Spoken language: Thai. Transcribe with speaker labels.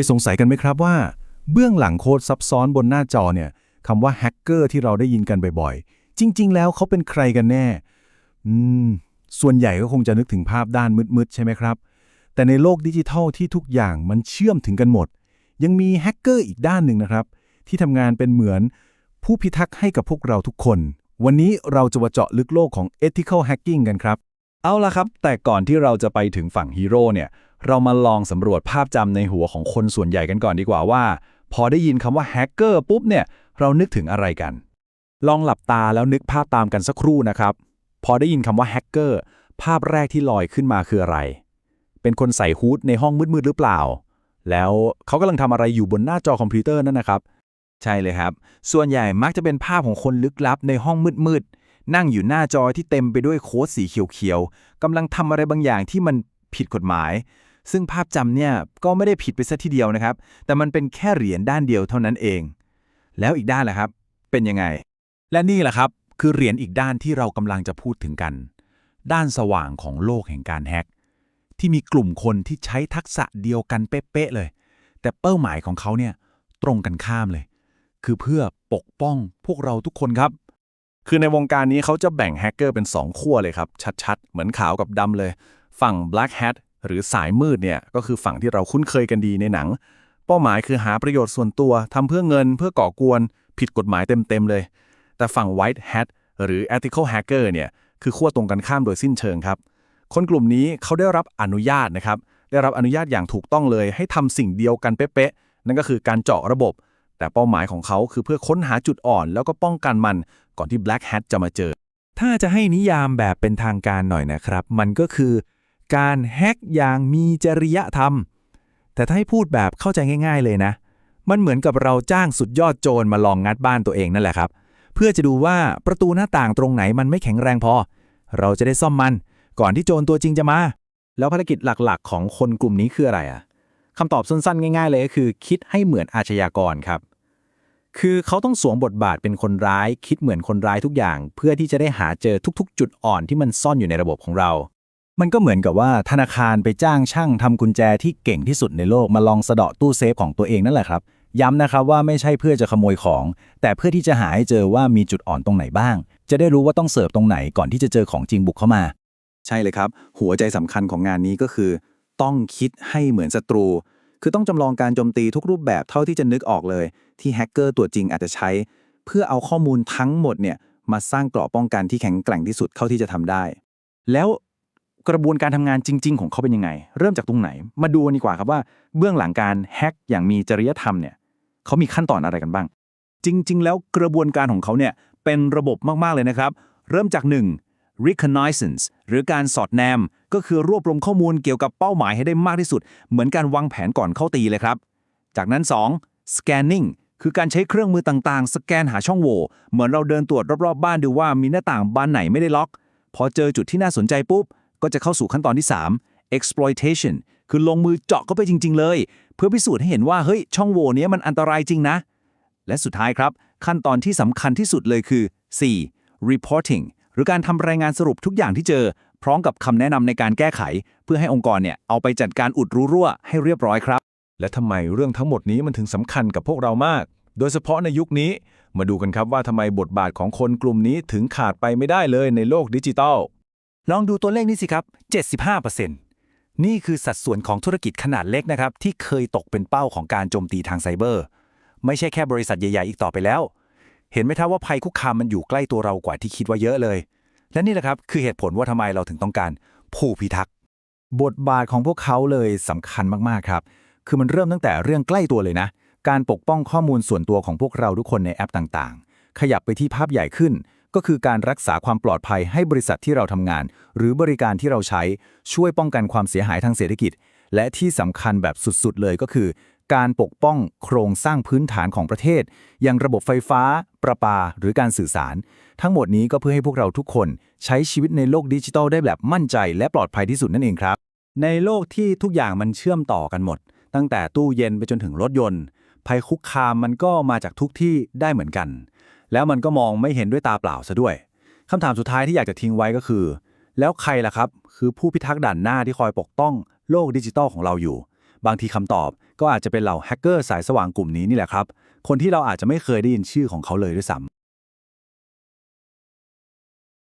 Speaker 1: ยสงสัยกันไหมครับว่า เบื้องหลังโค้ดซับซ้อนบนหน้าจอเนี่ยคำว่าแฮกเกอร์ที่เราได้ยินกันบ่อยๆ จริง ๆ แล้วเขาเป็นใครกันแน่ อืม ส่วนใหญ่ก็คงจะนึกถึงภาพด้านมืดๆ ใช่ไหมครับ แต่ในโลกดิจิทัลที่ทุกอย่างมันเชื่อมถึงกันหมด ยังมีแฮกเกอร์อีกด้านหนึ่งนะครับ ที่ทำงานเป็นเหมือนผู้พิทักษ์ให้กับพวกเราทุกคน วันนี้เราจะมาเจาะลึกโลกของ ethical hacking กันครับ
Speaker 2: เอาละครับ แต่ก่อนที่เราจะไปถึงฝั่งฮีโร่เนี่ย เรามาลองสำรวจภาพจำในหัวของคนส่วนใหญ่กันก่อนดีกว่าว่า พอได้ยินคำว่าแฮกเกอร์ปุ๊บเนี่ยเรานึกถึงอะไรกัน ลองหลับตาแล้วนึกภาพตามกันสักครู่นะครับ พอได้ยินคำว่าแฮกเกอร์ภาพแรกที่ลอยขึ้นมาคืออะไร เป็นคนใส่ฮูดในห้องมืดๆหรือเปล่า แล้วเขากำลังทำอะไรอยู่บนหน้าจอคอมพิวเตอร์นั่นนะครับ
Speaker 3: ใช่เลยครับ ส่วนใหญ่มักจะเป็นภาพของคนลึกลับในห้องมืดๆนั่งอยู่หน้าจอที่เต็มไปด้วยโค้ดสีเขียวๆกำลังทำอะไรบางอย่างที่มันผิดกฎหมาย ซึ่งภาพจำเนี่ยก็ไม่ได้ผิดไปซะทีเดียวนะครับ แต่มันเป็นแค่เหรียญด้านเดียวเท่านั้นเอง แล้วอีกด้านล่ะครับ เป็นยังไง
Speaker 2: และนี่แหละครับ คือเหรียญอีกด้านที่เรากำลังจะพูดถึงกัน ด้านสว่างของโลกแห่งการแฮกที่มีกลุ่มคนที่ใช้ทักษะเดียวกันเป๊ะๆเลย แต่เป้าหมายของเขาเนี่ยตรงกันข้ามเลย คือเพื่อปกป้องพวกเราทุกคนครับ คือในวงการนี้เขาจะแบ่งแฮกเกอร์เป็น 2 ขั้วเลยครับ ชัดๆ เหมือนขาวกับดำเลย ฝั่ง Black Hat หรือสายมืดเนี่ยก็คือฝั่งที่เราคุ้นเคยกันดีในหนัง เป้าหมายคือหาประโยชน์ส่วนตัวทำเพื่อเงินเพื่อก่อกวน ผิดกฎหมายเต็มๆเลย แต่ฝั่ง White Hat หรือ Ethical Hacker เนี่ยคือขั้วตรงกันข้ามโดยสิ้นเชิงครับ คนกลุ่มนี้เขาได้รับอนุญาตนะครับได้รับอนุญาตอย่างถูกต้องเลย ให้ทำสิ่งเดียวกันเป๊ะๆนั่นก็คือการเจาะระบบ แต่เป้าหมายของเขาคือเพื่อค้นหาจุดอ่อน แล้วก็ป้องกันมันก่อนที่ Black Hat จะมาเจอ
Speaker 3: ถ้าจะให้นิยามแบบเป็นทางการหน่อยนะครับ มันก็คือ การแฮกอย่างมีจริยธรรม แต่ถ้าให้พูดแบบเข้าใจง่าย ๆ เลยนะ มันเหมือนกับเราจ้างสุดยอดโจรมาลองงัดบ้านตัวเองนั่นแหละครับ เพื่อจะดูว่าประตูหน้าต่างตรงไหนมันไม่แข็งแรงพอ เราจะได้ซ่อมมัน ก่อนที่โจรตัวจริงจะมา
Speaker 4: แล้วภารกิจหลักๆ ของคนกลุ่มนี้คืออะไรอะคำตอบสั้นๆ ง่าย ๆ เลยก็คือ คิดให้เหมือนอาชญากรครับคือเขาต้องสวมบทบาทเป็นคนร้าย คิดเหมือนคนร้ายทุกอย่าง เพื่อที่จะได้หาเจอทุกๆ จุดอ่อนที่มันซ่อนอยู่ในระบบของเรา
Speaker 1: มันก็เหมือนกับว่าธนาคารไปจ้างช่างทำกุญแจที่เก่งที่สุดในโลกมาลองสะเดาะตู้เซฟของตัวเองนั่นแหละครับ ย้ำนะครับว่าไม่ใช่เพื่อจะขโมยของ แต่เพื่อที่จะหาให้เจอว่ามีจุดอ่อนตรงไหนบ้าง จะได้รู้ว่าต้องเสิร์ฟตรงไหนก่อนที่จะเจอของจริงบุกเข้ามา
Speaker 2: ใช่เลยครับ หัวใจสำคัญของงานนี้ก็คือ ต้องคิดให้เหมือนศัตรู คือต้องจำลองการโจมตีทุกรูปแบบเท่าที่จะนึกออกเลย ที่แฮกเกอร์ตัวจริงอาจจะใช้ เพื่อเอาข้อมูลทั้งหมดเนี่ยมาสร้างเกราะป้องกันที่แข็งแกร่งที่สุดเท่าที่จะทำได้ แล้ว กระบวนการทำงานจริง ๆ ของเขาเป็นยังไง เริ่มจากตรงไหน มาดูดีกว่าครับว่าเบื้องหลังการแฮกอย่างมีจริยธรรมเนี่ยเขามีขั้นตอนอะไรกันบ้าง จริง ๆ แล้วกระบวนการของเขาเนี่ยเป็นระบบมาก ๆ เลยนะครับ เริ่มจาก 1. reconnaissance หรือการสอดแนม ก็คือรวบรวมข้อมูลเกี่ยวกับเป้าหมายให้ได้มากที่สุด เหมือนการวางแผนก่อนเข้าตีเลยครับ จากนั้น 2. scanning คือการใช้เครื่องมือต่างๆ สแกนหาช่องโหว่ เหมือนเราเดินตรวจรอบๆ บ้านดูว่ามีหน้าต่างบานไหนไม่ได้ล็อก พอเจอจุดที่น่าสนใจปุ๊บ ก็จะเข้าสู่ขั้นตอนที่ 3 exploitation คือลงมือเจาะเข้าไปจริง ๆ เลย เพื่อพิสูจน์ให้เห็นว่าเฮ้ยช่องโหว่เนี้ยมันอันตรายจริงนะ และสุดท้ายครับ ขั้นตอนที่สำคัญที่สุดเลยคือ 4. reporting หรือการทำรายงานสรุปทุกอย่างที่เจอ พร้อมกับคำแนะนำในการแก้ไข เพื่อให้องค์กรเนี่ยเอาไปจัดการอุดรูรั่วให้เรียบร้อยครับ
Speaker 5: และทำไมเรื่องทั้งหมดนี้มันถึงสำคัญกับพวกเรามาก โดยเฉพาะในยุคนี้ มาดูกันครับว่าทำไมบทบาทของคนกลุ่มนี้ถึงขาดไปไม่ได้เลยในโลกดิจิทัล
Speaker 3: ลองดูตัวเลขนี้สิครับ 75%นี่คือสัดส่วนของธุรกิจขนาดเล็กนะครับ ที่เคยตกเป็นเป้าของการโจมตีทางไซเบอร์ ไม่ใช่แค่บริษัทใหญ่ๆ อีกต่อไปแล้ว เห็นไหมครับว่าภัยคุกคามมันอยู่ใกล้ตัวเรากว่าที่คิดว่าเยอะเลย และนี่แหละครับคือเหตุผลว่าทำไมเราถึงต้องการผู้พิทักษ์
Speaker 1: บทบาทของพวกเขาเลยสำคัญมากๆครับ คือมันเริ่มตั้งแต่เรื่องใกล้ตัวเลยนะ การปกป้องข้อมูลส่วนตัวของพวกเราทุกคนในแอปต่างๆ ขยับไปที่ภาพใหญ่ขึ้น ก็คือการรักษาความปลอดภัยให้บริษัทที่เราทำงาน หรือบริการที่เราใช้ช่วยป้องกันความเสียหายทางเศรษฐกิจ และที่สำคัญแบบสุดๆ เลยก็คือ การปกป้องโครงสร้างพื้นฐานของประเทศ อย่างระบบไฟฟ้า ประปา หรือการสื่อสาร ทั้งหมดนี้ก็เพื่อให้พวกเราทุกคนใช้ชีวิตในโลกดิจิทัลได้แบบมั่นใจ และปลอดภัยที่สุดนั่นเองครับ
Speaker 4: ในโลกที่ทุกอย่างมันเชื่อมต่อกันหมด ตั้งแต่ตู้เย็นไปจนถึงรถยนต์ภัยคุกคามมันก็มาจากทุกที่ได้เหมือนกัน แล้วมันก็มองไม่เห็นด้วยตาเปล่าซะด้วยคำถามสุดท้ายที่อยากจะทิ้งไว้ก็คือ แล้วใครล่ะครับ คือผู้พิทักษ์ด่านหน้าที่คอยปกป้องโลกดิจิทัลของเราอยู่
Speaker 2: บางทีคำตอบก็อาจจะเป็นเหล่าแฮกเกอร์สายสว่างกลุ่มนี้นี่แหละครับ คนที่เราอาจจะไม่เคยได้ยินชื่อของเขาเลยด้วยซ้ำ